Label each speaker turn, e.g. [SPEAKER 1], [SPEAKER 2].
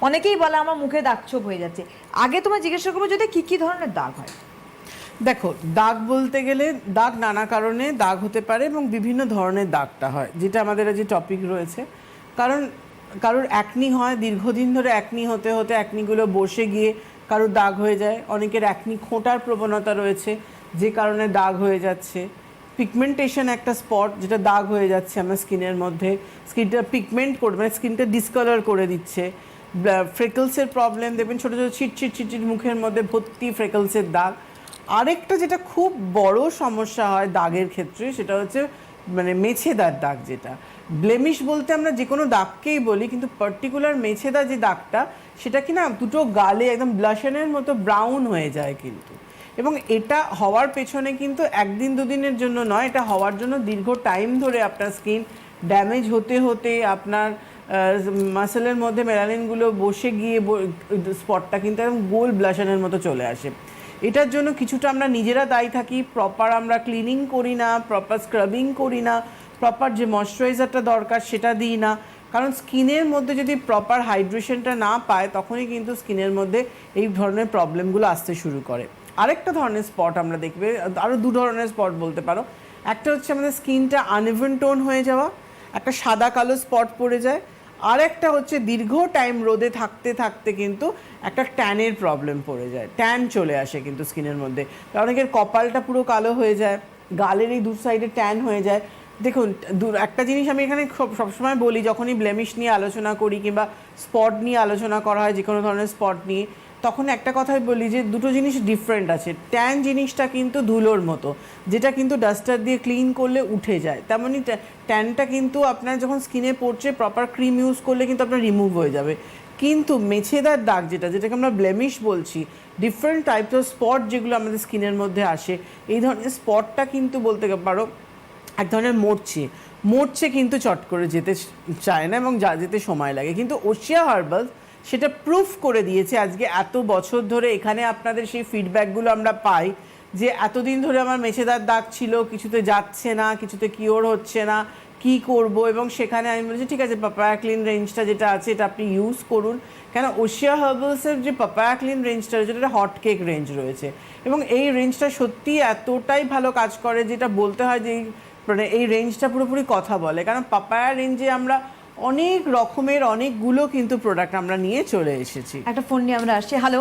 [SPEAKER 1] অনেকেই বলে আমার মুখে দাগ ছোপ হয়ে যাচ্ছে। আগে তোমার জিজ্ঞাসা করব যদি কি কি ধরনের দাগ হয়?
[SPEAKER 2] দেখো, দাগ বলতে গেলে দাগ নানা কারণে দাগ হতে পারে এবং বিভিন্ন ধরনের দাগটা হয়, যেটা আমাদের যে টপিক রয়েছে। কারণ, কারোর অ্যাকনি হয়, দীর্ঘদিন ধরে অ্যাকনি হতে হতে অ্যাকনিগুলো বসে গিয়ে কারোর দাগ হয়ে যায়। অনেকের অ্যাকনি খোঁটার প্রবণতা রয়েছে, যে কারণে দাগ হয়ে যাচ্ছে। পিগমেন্টেশন একটা স্পট যেটা দাগ হয়ে যাচ্ছে আমার স্কিনের মধ্যে। স্কিনটা পিগমেন্ট করে মানে স্কিনটা ডিসকালার করে দিচ্ছে। ফ্রেকলসের প্রবলেম দেখবেন ছোটো ছোটো ছিটছিট ছিটছিট মুখের মধ্যে ভর্তি ফ্রেকলসের দাগ। আরেকটা যেটা খুব বড় সমস্যা হয় দাগের ক্ষেত্রে, সেটা হচ্ছে মানে মেছেদার দাগ যেটা। ব্লেমিশ বলতে আমরা যে কোনো দাগকেই বলি, কিন্তু পার্টিকুলার মেছেদা যে দাগটা, সেটা কি না, দুটো গালে একদম ব্লাশনের মতো ব্রাউন হয়ে যায় কিন্তু। এবং এটা হওয়ার পেছনে কিন্তু একদিন দুদিনের জন্য নয়, এটা হওয়ার জন্য দীর্ঘ টাইম ধরে আপনার স্কিন ড্যামেজ হতে হতে আপনার মাসেলের মধ্যে মেলানিনগুলো বসে গিয়ে স্পটটা কিন্তু একদম গোল ব্লাশনের মতো চলে আসে। এটার জন্য কিছুটা আমরা নিজেরা দায়ী থাকি প্রপার আমরা ক্লিনিং করি না প্রপার স্ক্রাবিং করি না প্রপার যে ময়শ্চারাইজারটা দরকার সেটা দিই না। কারণ স্কিনের মধ্যে যদি প্রপার হাইড্রেশনটা না পায়, তখনই কিন্তু স্কিনের মধ্যে এই ধরনের প্রবলেমগুলো আসতে শুরু করে। আরেকটা ধরনের স্পট আমরা দেখবে আরও দু ধরনের স্পট বলতে পারো। একটা হচ্ছে আমাদের স্কিনটা আনইভেন টোন হয়ে যাওয়া, একটা সাদা কালো স্পট পড়ে যায় আর একটা হচ্ছে দীর্ঘ টাইম রোদে থাকতে থাকতে কিন্তু একটা ট্যানের প্রবলেম পড়ে যায়। ট্যান চলে আসে কিন্তু স্কিনের মধ্যে। অনেকের কপালটা পুরো কালো হয়ে যায়, গালের এই দু সাইডে ট্যান হয়ে যায়। দেখুন একটা জিনিস আমি এখানে সব- সবসময় বলি, যখনই ব্লেমিশ নিয়ে আলোচনা করি কিংবা স্পট নিয়ে আলোচনা করা হয় যে কোনো ধরনের স্পট নিয়ে তখন একটা কথাই বলি যে দুটো জিনিস ডিফারেন্ট আছে। ট্যান জিনিসটা কিন্তু ধুলোর মতো, যেটা কিন্তু ডাস্টার দিয়ে ক্লিন করলে উঠে যায়। তেমনই ট্যানটা কিন্তু আপনার যখন স্কিনে পড়ছে প্রপার ক্রিম ইউজ করলে কিন্তু আপনার রিমুভ হয়ে যাবে। কিন্তু মেছেদার দাগ যেটা, যেটাকে আমরা ব্লেমিশ বলছি ডিফারেন্ট টাইপস অফ স্পট যেগুলো আমাদের স্কিনের মধ্যে আসে, এই ধরনের স্পটটা কিন্তু বলতে পারো, এক ধরনের মরছে। মরছে কিন্তু চট করে যেতে চায় না এবং যা, যেতে সময় লাগে। কিন্তু ওশিয়া হার্বাল সেটা প্রুফ করে দিয়েছে। আজকে এত বছর ধরে এখানে আপনাদের সেই ফিডব্যাকগুলো আমরা পাই যে এতদিন ধরে আমার মেছেদার দাগ ছিল, কিছুতে যাচ্ছে না, কিছুতে কিওর হচ্ছে না, কি করব? এবং সেখানে আমি বলেছি, ঠিক আছে পাপায়া ক্লিন রেঞ্জটা যেটা আছে, এটা আপনি ইউজ করুন। কেন? ওশিয়া হার্বালসের যে পাপায়া ক্লিন রেঞ্জটা রয়েছে এটা হট কেক রেঞ্জ রয়েছে। এবং এই রেঞ্জটা সত্যি এতটাই ভালো কাজ করে, যেটা বলতে হয় যে মানে এই রেঞ্জটা পুরোপুরি কথা বলে। কারণ পাপায়া রেঞ্জে আমরা অনেক রকমের, অনেকগুলো কিন্তু প্রোডাক্ট আমরা নিয়ে চলে এসেছি।
[SPEAKER 1] একটা ফোন নিয়ে আমরা আসছি। হ্যালো